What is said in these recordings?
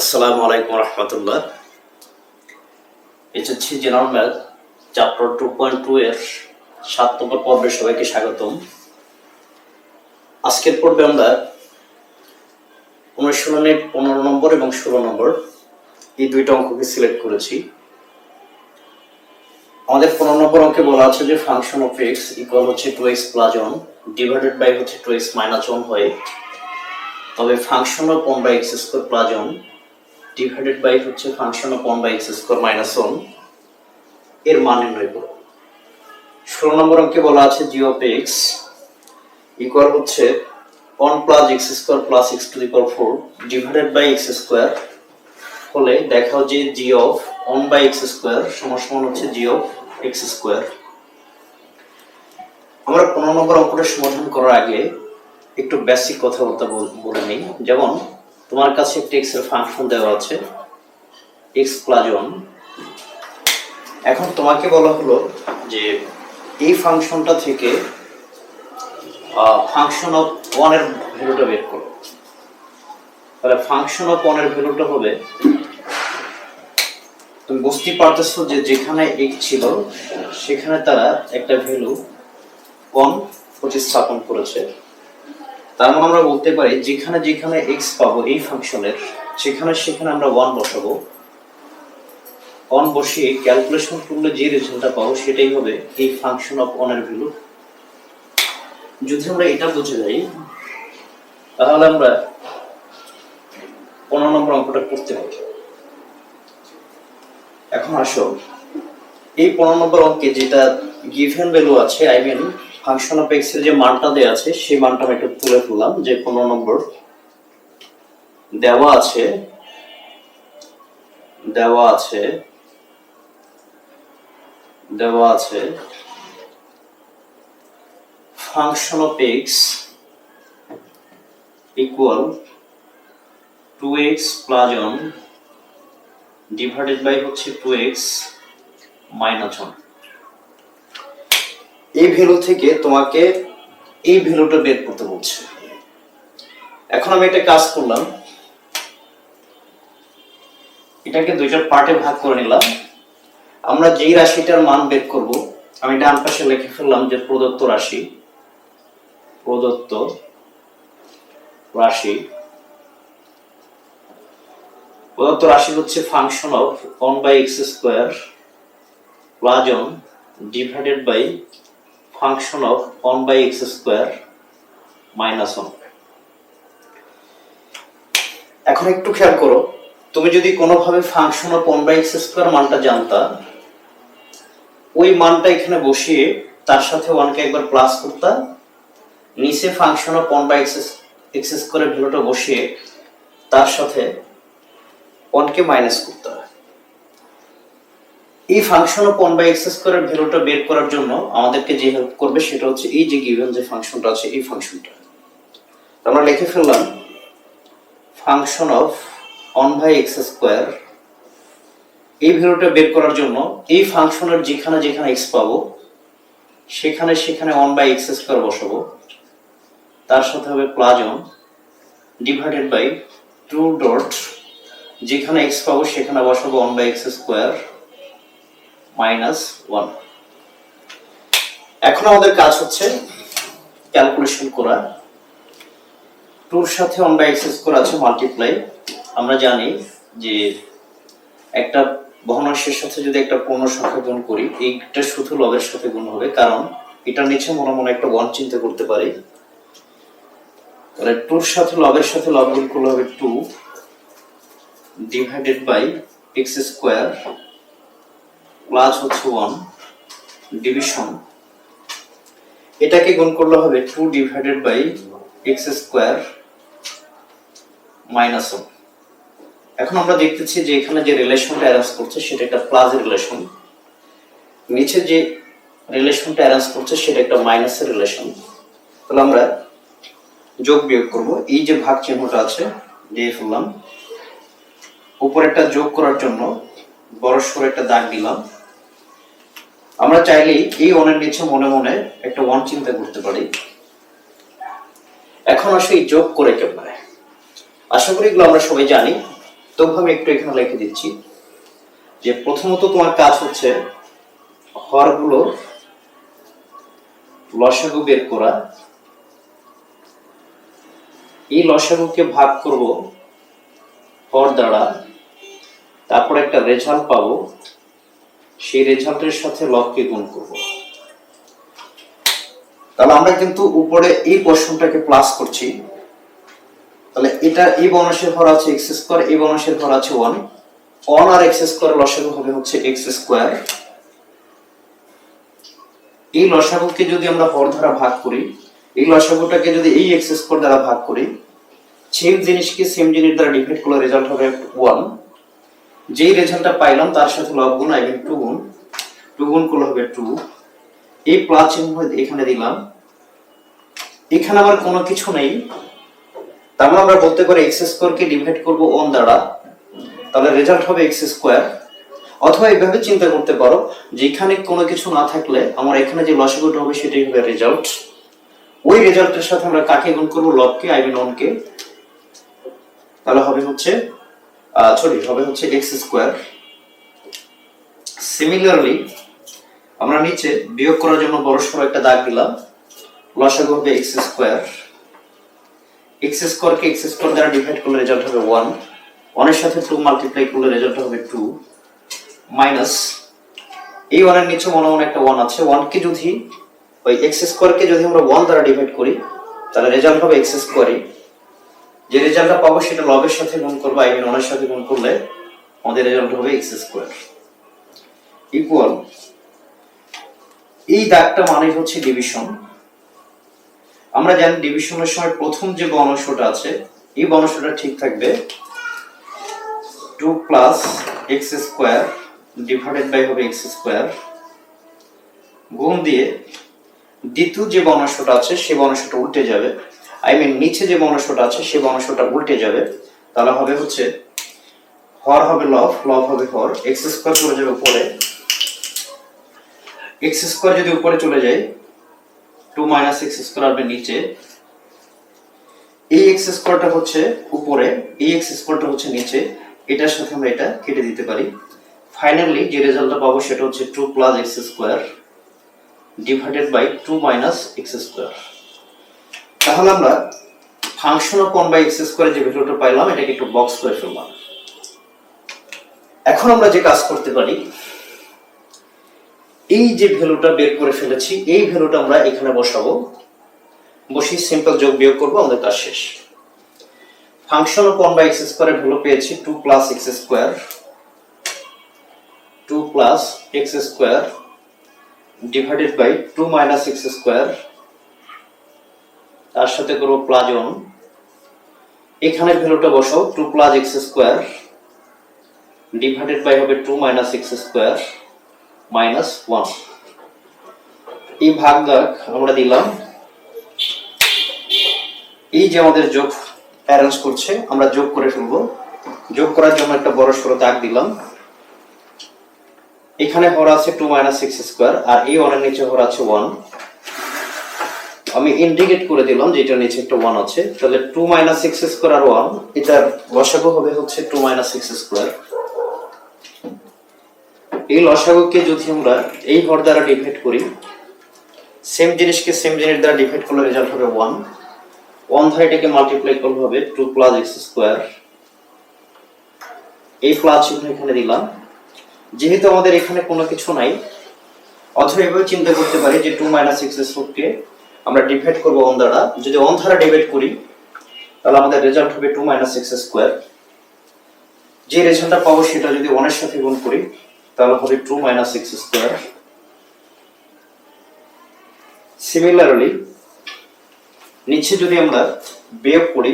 আসসালামু আলাইকুম রহমতুল্লাহ। হচ্ছে general math chapter two point two এর সাত নম্বর পর্বে সবাইকে স্বাগতম। আজকের পর্বে আমরা অনুশীলনের পনেরো নম্বর এবং ষোলো নম্বর এই দুইটা অঙ্ককে সিলেক্ট করেছি। আমাদের পনেরো নম্বর অঙ্কে বলা আছে যে ফাংশন অফ এক্স ইকুয়াল হচ্ছে two x plus one divided by হচ্ছে টু এক্স মাইনাস ওয়ান হয়। তবে function of one by x square plus one divided by হচ্ছে function of one by x square minus ওয়ানের মান নির্ণয় করো। ষোলো নম্বর অঙ্কে বলা আছে জি অফ এক্স ইকুয়াল হচ্ছে one plus x square plus x to the four divided by x square হলে দেখাও যে G of one by x square সমান হচ্ছে জি অফ এক্স স্কোয়ার আমরা পনেরো নম্বর অঙ্কটা সমাধান করার আগে একটু বেসিক কথাবার্তা বলে নিই। যেমন তোমার কাছে একটা এক্সের ফাংশন দেওয়া আছে এক্স প্লাস ওয়ান এখন তোমাকে বলা হলো যে এই ফাংশনটা থেকে ফাংশন অফ ওয়ানের ভ্যালুটা বের করো। তাহলে ফাংশন অফ ওয়ানের ভ্যালুটা হবে তুমি বুঝতে পারতেছো যে যেখানে এক্স ছিল, সেখানে তারা একটা ভ্যালু ওয়ান প্রতিস্থাপন করেছে। তার মানে আমরা বলতে পারি যেখানে যেখানে এক্স পাবো এই ফাংশনের সেখানে সেখানে আমরা ওয়ান বসাবো। ওয়ান বসিয়ে ক্যালকুলেশন করলে যে রেজাল্টটা পাবো সেটাই হবে এই ফাংশন অফ ওয়ানের ভ্যালু যদি আমরা এটা বুঝে যাই, তাহলে আমরা পনেরো নম্বর অঙ্কটা করতে পারি। এখন আসো। এই পনেরো নম্বর অঙ্কে যেটা গিভেন ভ্যালু আছে আই মিন ফাংশন অফ এক্সের যে মানটা দেওয়া আছে, সেই মানটা আমি একটু তুলে ফেললাম যে পনেরো নম্বর দেওয়া আছে দেওয়া আছে দেওয়া আছে function x equal two x plus one divided by হচ্ছে টু এক্স মাইনাস ওয়ান এই ভ্যালু থেকে তোমাকে এই ভ্যালুটা বের করতে বলছে। এখন আমি একটা কাজ করলাম। এটাকে দুইটা পার্টে ভাগ করে নিলাম। আমরা যেই রাশিটার মান বের করব, আমি ডান পাশে লিখে ফেললাম যে প্রদত্ত রাশি। প্রদত্ত রাশি। প্রদত্ত রাশি হচ্ছে function of one by x square plus divided by function of one by x square minus one এখন একটু খেয়াল করো, তুমি যদি কোনোভাবে function of one by x square মানটা জানতা, ওই মানটা এখানে বসিয়ে তার সাথে ওয়ানকে একবার প্লাস করতা, নিচে function of one by x x স্কোয়ারের ভ্যালুটা বসিয়ে তার সাথে ওয়ানকে মাইনাস করতে। হয় এই function of one by x স্কোয়ারের ভ্যালুটা বের করার জন্য আমাদেরকে যে হেল্প করবে সেটা হচ্ছে এই যে গিভেন যে ফাংশনটা আছে, এই ফাংশনটা আমরা লিখে ফেললাম function of one by x square এই ভ্যালুটা বের করার জন্য এই ফাংশনের যেখানে যেখানে এক্স পাবো, সেখানে সেখানে ওয়ান বাই এক্স স্কোয়ার বসাবো। তার সাথে হবে plus one divided by two dot যেখানে এক্স পাবো সেখানে বসাবো one by x square minus one. এখন আমাদের কাজ হচ্ছে ক্যালকুলেশন করা। টুর সাথে ওয়ান বাই এক্স স্কোয়ার আছে মাল্টিপ্লাই। আমরা জানি যে একটা ভগ্নাংশের সাথে যদি একটা পূর্ণ সংখ্যা গুণ করি, এইটা শুধু লবের সাথে গুণ হবে, কারণ এটার নিচে মনে মনে একটা ওয়ান চিন্তা করতে পারি। তাহলে টুর সাথে লবের সাথে লব গুণ করলে হবে two divided by x square plus হচ্ছে ওয়ান ডিভিশন এটাকে গুণ করলে হবে two divided by x square minus one এখন আমরা দেখতেছি যে এখানে যে রিলেশনটা অ্যারেঞ্জ করছে, সেটা একটা প্লাস রিলেশন নিচে যে রিলেশনটা অ্যারেঞ্জ করছে, সেটা একটা মাইনাসের রিলেশন তাহলে আমরা যোগ বিয়োগ করব। এই যে ভাগ চিহ্নটা আছে, দিয়ে ফেললাম। উপরে একটা যোগ করার জন্য বড় সড়ো একটা দাগ দিলাম। আমরা চাইলেই এই ওয়ানের নিচে মনে মনে একটা ওয়ান চিন্তা করতে পারি। এখন আসলে এই যোগ করে কেমন আশা করি এগুলো আমরা সবাই জানি। তো ভাবে একটু এখানে লিখে দিচ্ছি যে প্রথমত তোমার কাজ হচ্ছে হরগুলো লসাগু বের করা। এই লসাগুকে ভাগ করব হর দ্বারা, তারপর একটা রেজাল্ট পাবো। সেই রেজাল্টের সাথে লবকে গুণ করব। তাহলে আমরা কিন্তু উপরে এই পোর্শনটাকে প্লাস করছি। তাহলে এটা এই বর্ণসের ঘর আছে এক্স স্কোয়ার এই বর্ণসের ঘর আছে ওয়ান ওয়ান আর এক্স স্কোয়ার লসাগু হবে হচ্ছে এক্স স্কোয়ার এই লসাগুকে যদি আমরা হর দ্বারা ভাগ করি, এই লসাগুটাকে যদি এই এক্স স্কোয়ার দ্বারা ভাগ করি সেম জিনিসকে সেম জিনিস দ্বারা ডিভাইড করলে রেজাল্ট হবে ওয়ান যেই রেজাল্টটা পাইলাম, তার সাথে লব গুণ আই টু গুণ। টু গুণ করলে হবে টু। এই প্লাস চিহ্ন এখানে দিলাম। এখানে আবার কোনো কিছু নেই। তার মানে আমরা বলতে পারি এক্স স্কোয়ারকে ডিভাইড করব ওয়ান দ্বারা। তাহলে রেজাল্ট হবে এক্স স্কোয়ার। অথবা এইভাবে চিন্তা করতে পারো যে এখানে কোনো কিছু না থাকলে আমার এখানে যে লসাগুটা হবে সেটাই হবে রেজাল্ট। ওই রেজাল্টের সাথে আমরা কাকে গুণ করব? লবকে, আই মিন ওনকে তাহলে হবে হচ্ছে সরি হবে হচ্ছে এক্স স্কোয়ার সিমিলারলি আমরা নিচে বিয়োগ করার জন্য বড় সড়ো একটা দাগ দিলাম, লসাগু হবে এক্স স্কোয়ার এক্স স্কোয়ারকে এক্স স্কোয়ার দ্বারা ডিভাইড করলে রেজাল্ট হবে ওয়ান ওয়ানের সাথে টু মাল্টিপ্লাই করলে রেজাল্ট হবে টু মাইনাস এই ওয়ানের নিচে মনে মনে একটা ওয়ান আছে। ওয়ানকে যদি, ওই এক্স স্কোয়ারকে যদি আমরা ওয়ান দ্বারা ডিভাইড করি, তাহলে রেজাল্ট হবে এক্স স্কোয়ারই যে রেজাল্টটা পাবো সেটা লবের সাথে গুণ করব আই মিন ওয়ানের সাথে গুণ করলে আমাদের রেজাল্ট হবে এক্স স্কোয়ার ইকুয়াল এই দাগটা মানে হচ্ছে ডিভিশন আমরা জানি ডিভিশনের সময় প্রথম যে বর্ণসটা আছে, এই বর্ণসটা ঠিক থাকবে two plus x square divided by হবে এক্স স্কোয়ার গুণ দিয়ে দ্বিতীয় যে বর্ণসটা আছে, সেই বর্ণসটা উল্টে যাবে। আই মিন নিচে যে বর্ণসটা আছে সেই বর্ণসটা উল্টে যাবে। তাহলে হবে হচ্ছে, হর হবে লব লব হবে হর। এক্স স্কোয়ার চলে যাবে উপরে। এক্স স্কোয়ার যদি উপরে চলে যায় টু মাইনাস এক্স স্কোয়ার আসবে নিচে। এই এক্স স্কোয়ারটা হচ্ছে উপরে, এই এক্স স্কোয়ারটা হচ্ছে নিচে। এটার সাথে আমরা এটা কেটে দিতে পারি। ফাইনালি যে রেজাল্টটা পাবো সেটা হচ্ছে two plus x square divided by two minus x square তাহলে আমরা function of one by x square যে ভ্যালুটা পাইলাম, এটাকে একটু বক্স করে ফেললাম এখন আমরা যে কাজ করতে পারি, এই যে ভ্যালুটা বের করে ফেলেছি, এই ভ্যালুটা আমরা এখানে বসাবো। বসি সিম্পল যোগ বিয়োগ করব, আমাদের কাজ শেষ। Function of one by x স্কোয়ারের ভ্যালু পেয়েছি two plus x square two plus x square divided by two minus x square তার সাথে করব প্লাস ওয়ান এখানে ভ্যালুটা বসাও two plus x square divided by হবে two minus x square minus one এই ভাগ দাগ আমরা দিলাম। এই যে আমাদের যোগ অ্যারেঞ্জ করছে, আমরা যোগ করে ফেলব। যোগ করার জন্য একটা বড় সড়ো দাগ দিলাম। এখানে হর আছে টু মাইনাস সিক্স স্কোয়ার আর এই ওয়ানের নিচে হর আছে ওয়ান আমি ইন্ডিকেট করে দিলাম যে এটার নিচে একটা ওয়ান আছে। তাহলে two minus six square one এটার লসাগু হবে হচ্ছে টু মাইনাস সিক্স স্কোয়ার এই লসাগুকে যদি আমরা এই হর দ্বারা ডিভাইড করি সেম জিনিসকে সেম জিনিস দ্বারা ডিভাইড করলে রেজাল্ট হবে ওয়ান ওয়ান দ্বারা এটাকে মাল্টিপ্লাই করলে হবে টু প্লাস এক্স স্কোয়ার এই প্লাস চিহ্ন এখানে দিলাম। যেহেতু আমাদের এখানে কোনো কিছু নাই, অথবা এভাবে চিন্তা করতে পারি যে টু মাইনাস এক্স স্কোয়ারকে আমরা ডিভাইড করব ওয়ান দ্বারা যদি ওয়ান দ্বারা ডিভাইড করি, তাহলে আমাদের রেজাল্ট হবে টু মাইনাস এক্স স্কোয়ার যে রেজাল্টটা পাবো সেটা যদি ওয়ানের সাথে গুণ করি, তাহলে হবে two minus x square similarly নিচে যদি আমরা বিয়োগ করি,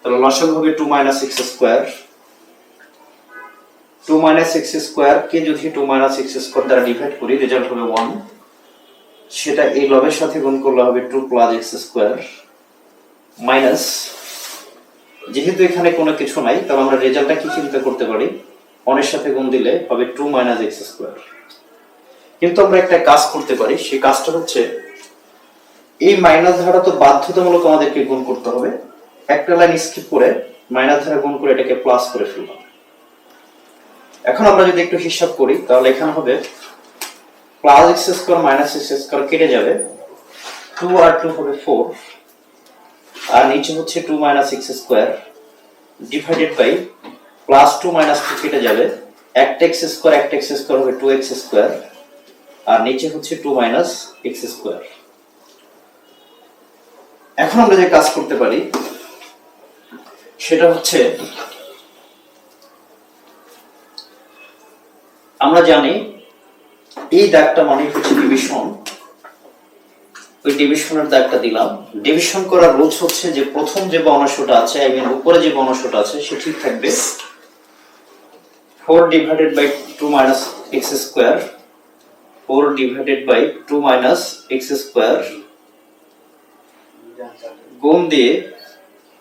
তাহলে লসাগু হবে two minus x square two minus x square কে যদি টু মাইনাস এক্স স্কোয়ার দ্বারা ডিভাইড করি রেজাল্ট হবে ওয়ান সেটা এই লবের সাথে গুণ করলে হবে two plus x square minus, যেহেতু এখানে কোনো কিছু নাই, তাহলে আমরা রেজাল্টটা কি চিন্তা করতে পারি? ওয়ানের সাথে গুণ দিলে হবে টু মাইনাস এক্স স্কোয়ার। কিন্তু আমরা একটা কাজ করতে পারি, সেই কাজটা হচ্ছে এই মাইনাস ধারা তো বাধ্যতামূলক আমাদেরকে গুণ করতে হবে। একটা লাইন স্কিপ করে মাইনাস ধারা গুণ করে এটাকে প্লাস করে ফেললাম। এখন আমরা যদি একটু হিসাব করি, তাহলে এখানে হবে plus x square minus x square কেটে যাবে। টু আর টু হবে ফোর আর নিচে হচ্ছে two minus x square divided by plus two minus two কেটে যাবে। একটা এক্স স্কোয়ার একটা এক্স স্কোয়ার হবে টু এক্স স্কোয়ার আর নিচে হচ্ছে টু মাইনাস এক্স স্কোয়ার এখন আমরা যে কাজ করতে পারি, সেটা হচ্ছে আমরা জানি এই দাগটা মানে হচ্ছে ডিভিশন ওই ডিভিশনের দাগটা দিলাম। ডিভিশন করার রুলস হচ্ছে যে প্রথম যে বর্ণাংশটা আছে আই মিন উপরে যে বর্ণাংশটা আছে, সে ঠিক থাকবে four divided by two minus x square four divided by two minus x square গুণ দিয়ে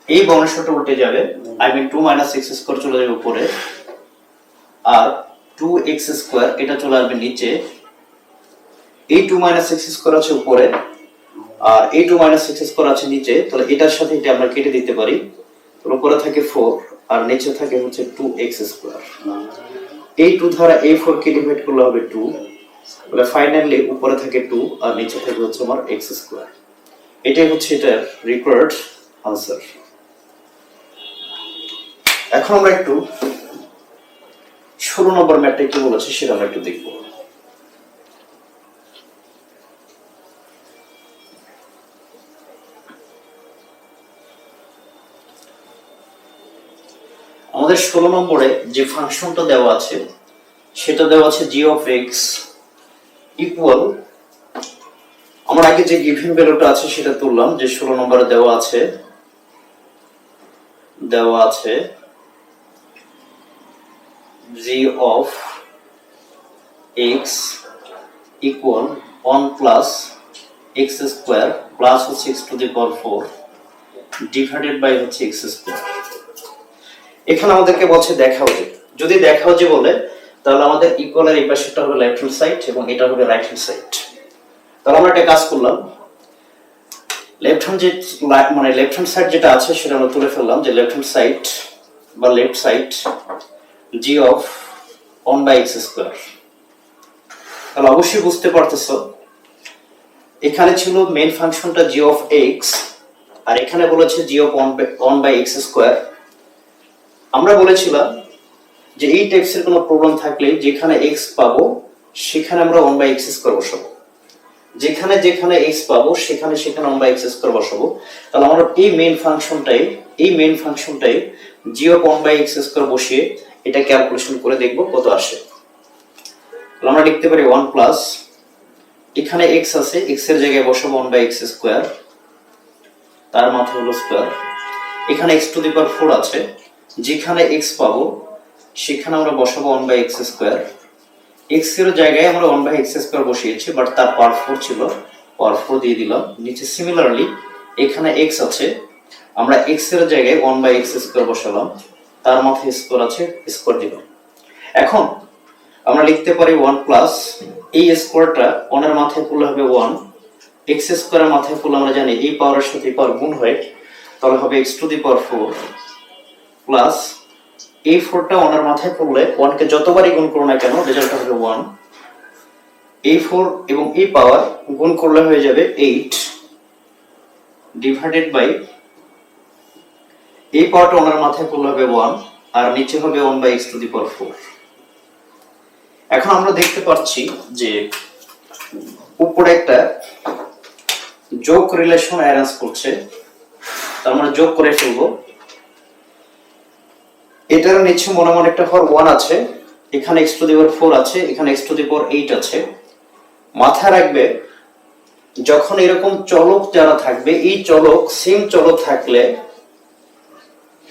এই বর্ণাংশটা উল্টে যাবে। I mean two minus x square চলে যাবে উপরে। আর টু এক্স স্কোয়ার এটা চলে আসবে নিচে। এই টু মাইনাস এক্স স্কোয়ার আছে উপরে, আর এই টু মাইনাস এক্স স্কোয়ার আছে নিচে, তাহলে এটার সাথে এটা আমরা কেটে দিতে পারি। তাহলে উপরে থাকে ফোর আর নিচে থাকে হচ্ছে টু এক্স স্কোয়ার এই টু দ্বারা এই ফোর কে ডিভাইড করলে হবে টু তাহলে ফাইনালি উপরে থাকে টু আর নিচে থাকে হচ্ছে আমার এক্স স্কোয়ার এটাই হচ্ছে এটার রিকোয়ার্ড আনসার এখন আমরা একটু ষোলো নম্বর ম্যাটটা কি বলেছে সেটা আমরা একটু দেখব। আমাদের ষোলো নম্বরে যে ফাংশনটা দেওয়া আছে, সেটা দেওয়া আছে জি অফ এক্স ইকুয়াল আমার আগে যে গিভেন ভ্যালুটা আছে সেটা তুললাম, যে ষোলো নম্বরে দেওয়া আছে দেওয়া আছে G of x equal one plus x square plus হচ্ছে x to the power four divided by হচ্ছে এক্স স্কোয়ার এখানে আমাদেরকে বলছে দেখাও যে। যদি দেখাও যে বলে, তাহলে আমাদের ইকুয়ালের এই পাশেটা হবে লেফট হ্যান্ড সাইড এবং এটা হবে রাইট হ্যান্ড সাইড তাহলে আমরা একটা কাজ করলাম। লেফট হ্যান্ড যে মানে লেফট হ্যান্ড সাইড যেটা আছে, সেটা আমরা তুলে ফেললাম যে লেফট হ্যান্ড সাইড বা left side G of one by x square তাহলে অবশ্যই বুঝতে পারতেছো, এখানে ছিল মেন ফাংশনটা জি অফ এক্স আর এখানে বলেছে g of one by x square আমরা বলেছিলাম যে এই টেক্সের কোনো প্রবলেম থাকলে যেখানে এক্স পাবো, সেখানে আমরা ওয়ান বাই এক্স স্কোয়ার বসাবো। যেখানে যেখানে এক্স পাবো, সেখানে সেখানে ওয়ান বাই এক্স স্কোয়ার বসাবো। তাহলে আমরা এই মেইন ফাংশনটাই এই মেইন ফাংশনটাই জিও ওয়ান বাই এক্স স্কোয়ার বসিয়ে এটা ক্যালকুলেশন করে দেখব কত আসে। তাহলে আমরা লিখতে পারি ওয়ান প্লাস এখানে এক্স আছে এক্সের জায়গায় বসাবো ওয়ান বাই এক্স স্কোয়ার তার মাথা হলো স্কোয়ার এখানে x to the power four আছে। যেখানে এক্স পাবো, সেখানে আমরা বসাবো ওয়ান বাই এক্স স্কোয়ার এক্সের জায়গায় আমরা ওয়ান বাই এক্স স্কোয়ার বসিয়েছি বাট তার পাওয়ার ফোর ছিল পাওয়ার ফোর দিয়ে দিলাম। নিচে সিমিলারলি এখানে এক্স আছে, আমরা এক্সের জায়গায় ওয়ান বাই এক্স স্কোয়ার বসালাম, তার মাথায় স্কোয়ার আছে স্কোয়ার দিলাম। এখন, আমরা লিখতে পারি ওয়ান প্লাস এই স্কোয়ারটা ওয়ানের মাথায় করলে হবে ওয়ান এক্স স্কোয়ারের মাথায় করলে আমরা জানি, এই পাওয়ারের সাথে পাওয়ার গুণ হয়, তাহলে হবে x to the power four plus এই ফোরটা ওয়ানের মাথায় পড়লে ওয়ানকে যতবারই গুণ করো না কেন রেজাল্ট হবে ওয়ান এই ফোর এবং এই পাওয়ার গুণ করলে হয়ে যাবে এইট ডিভাইডেড বাই এই পাওয়ারটা ওনার মাথায় পড়লে হবে ওয়ান আর নিচে হবে one by x to the power four এখন আমরা দেখতে পাচ্ছি যে উপরে একটা যোগ রিলেশন অ্যারেঞ্জ করছে, তার আমরা যোগ করে ফেলব এটার নিচে মনে মনে একটা হর ওয়ান আছে, এখানে x to the power four আছে, এখানে x to the power eight আছে। মাথায় রাখবে, যখন এরকম চলক যারা থাকবে, এই চলক সেম চলক থাকলে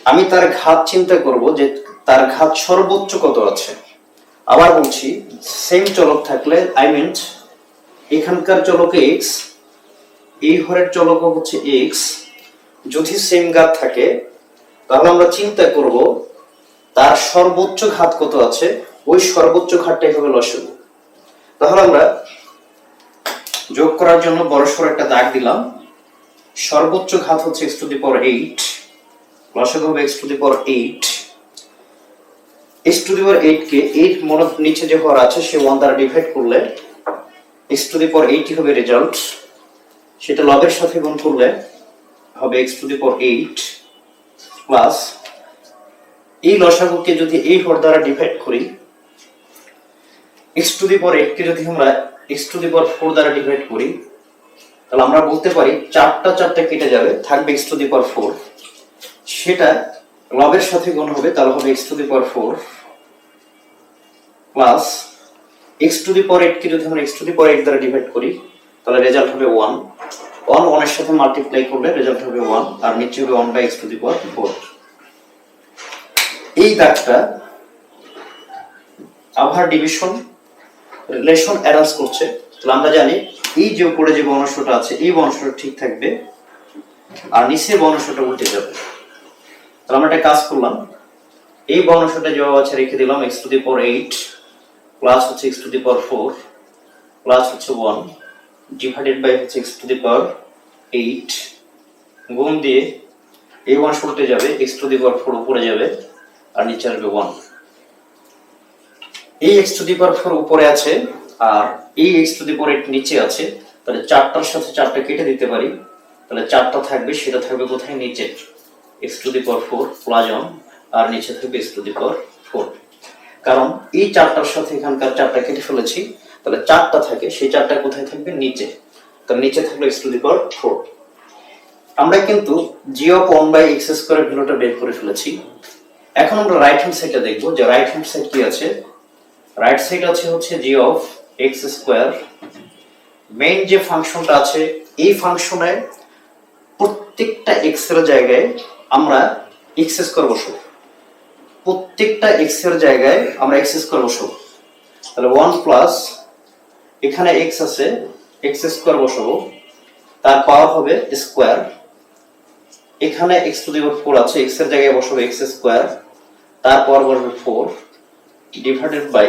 আমি তার ঘাত চিন্তা করব যে তার ঘাত সর্বোচ্চ কত আছে। আবার বলছি সেম চলক থাকলে আই মিন এখানকার চলক এক্স এই হরের চলক হচ্ছে এক্স যদি সেম ঘাত থাকে, তাহলে আমরা চিন্তা করব তার সর্বোচ্চ ঘাত কত আছে? ওই সর্বোচ্চ ঘাতটাই হবে লসগু তাহলে আমরা যোগ করার জন্য বড়সড় একটা দাগ দিলাম। সর্বোচ্চ ঘাত হচ্ছে x to the power eight লসাগু হবে x to the power eight x to the power eight নিচে যে হর আছে, সে ওয়ান দ্বারা ডিভাইড করলে এক্স টু দি পাওয়ার এইটই হবে রেজাল্ট সেটা লবের সাথে গুণ করলে হবে x to the power eight plus এই লসাগুকে যদি এই হর দ্বারা ডিভাইড করি এক্স টু দি এইট কে যদি আমরা x to the power four দ্বারা ডিভাইড করি, তাহলে আমরা বলতে পারি চারটা চারটা কেটে যাবে, থাকবে x to the power four সেটা লবের সাথে গুণ হবে, তাহলে হবে x to the power four plus x to the power eight কে যদি আমরা x to the power eight দ্বারা ডিভাইড করি, তাহলে রেজাল্ট হবে ওয়ান ওয়ান ওয়ানের সাথে মাল্টিপ্লাই করলে রেজাল্ট হবে ওয়ান আর নিচে হবে one by x to the power four এই দাগটা আভার ডিভিশন রিলেশন অ্যারেঞ্জ করছে। তাহলে আমরা জানি এই যে উপরে যে বর্ণসটা আছে, এই বর্ণসটা ঠিক থাকবে আর নিচে বর্ণসটা উল্টে যাবে। তাহলে আমরা একটা কাজ করলাম। এই বর্ণসটা যে আছে, রেখে দিলাম x to the power eight plus হচ্ছে x to the power four plus হচ্ছে ওয়ান ডিভাইডেড বাই হচ্ছে x to the power eight গুণ দিয়ে এই ওয়ান উল্টে যাবে x to the power four উপরে যাবে। আর নিচে আসবে ওয়ান এই এক্স টু দি পাওয়ার উপরে আছে, আর এই এক্স টু দি পাওয়ার নিচে আছে, তাহলে চারটার সাথে চারটা কেটে দিতে পারি, তাহলে চারটা থাকবে, সেটা থাকবে কোথায়? নিচে। X to the power four plus one আর নিচে থাকবে x to the power four কারণ এই চারটার সাথে এখানকার চারটা কেটে ফেলেছি, তাহলে চারটা থাকে, সেই চারটা কোথায় থাকবে? নিচে। তাহলে নিচে থাকবে x to the power four আমরা কিন্তু g of one by x স্কোয়ারের ভ্যালুটা বের করে ফেলেছি। এখন আমরা রাইট হ্যান্ড সাইডটা দেখব যে রাইট হ্যান্ড সাইড কি আছে? রাইট সাইড আছে হচ্ছে g of x square main যে ফাংশনটা আছে, এই ফাংশনে প্রত্যেকটা এক্সের জায়গায় আমরা এক্স স্কোয়ার বসাবো। প্রত্যেকটা এক্সের জায়গায় আমরা এক্স স্কোয়ার বসাবো। তাহলে ওয়ান প্লাস এখানে এক্স আছে এক্স স্কোয়ার বসাবো। তার পাওয়ার হবে স্কোয়ার এখানে এক্স টু দি ফোর আছে এক্সের জায়গায় বসাবো এক্স স্কোয়ার তার পাওয়ার বসবে ফোর ডিভাইডেড বাই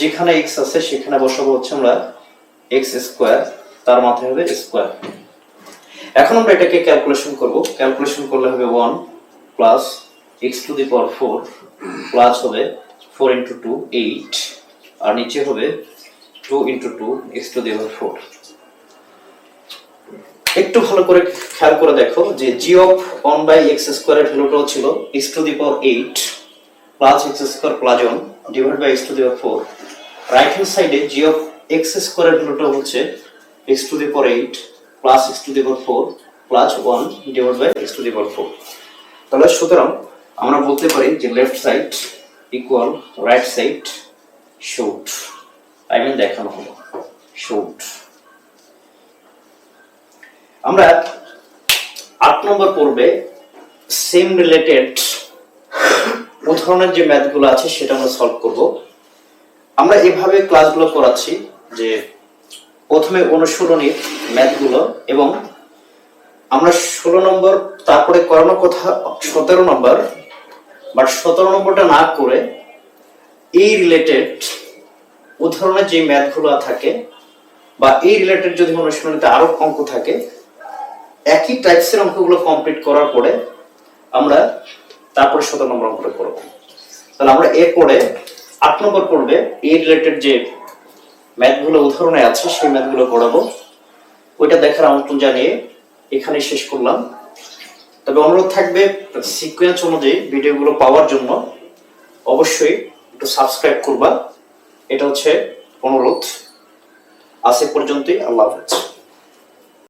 যেখানে এক্স আছে, সেখানে বসাবো হচ্ছে আমরা এক্স স্কোয়ার তার মাথায় হবে স্কোয়ার এখন আমরা এটাকে ক্যালকুলেশন করব। ক্যালকুলেশন করলে হবে one plus x to the power four plus হবে ফোর ইন্টু টু এইট আর নিচে হবে two into two x to the power four একটু ভালো করে খেয়াল করে দেখো যে g of one by x স্কোয়ারের ভ্যালুটাও ছিল x to the power eight plus x square plus one divide by x to the four right hand সাইডে জি অফ এক্স স্কোয়ারের ভ্যালুটা হচ্ছে x to the eight plus x to the four plus one divide by x to the four তাহলে সুতরাং আমরা বলতে পারি যে left side equal right side shoot I mean দেখানো হলো শুট আমরা আট নম্বর পর্বে সেম রিলেটেড উদাহরণের যে ম্যাথগুলো আছে সেটা আমরা সলভ করব। আমরা এভাবে ক্লাসগুলো করাচ্ছি যে প্রথমে অনুসরণীর ম্যাথগুলো এবং আমরা ষোলো নম্বর, তারপরে করানো কথা সতেরো নম্বর বাট সতেরো নম্বরটা না করে এই রিলেটেড উদাহরণের যে ম্যাথগুলো থাকে বা এই রিলেটেড যদি অনুশীলনীতে আরও অঙ্ক থাকে, একই টাইপসের অঙ্কগুলো কমপ্লিট করার পরে আমরা তারপরে সতেরো নম্বর অঙ্কটা করব। তাহলে আমরা এরপরে আট নম্বর পড়বে এই রিলেটেড যে ম্যাথগুলো উদাহরণে আছে, সেই ম্যাথগুলো করাবো ওইটা দেখার আমন্ত্রণ জানিয়ে এখানে শেষ করলাম। তবে অনুরোধ থাকবে সিকোয়েন্স অনুযায়ী ভিডিওগুলো পাওয়ার জন্য। অবশ্যই একটু সাবস্ক্রাইব করবা। এটা হচ্ছে অনুরোধ। আজ পর্যন্তই, আল্লাহ হাফেজ।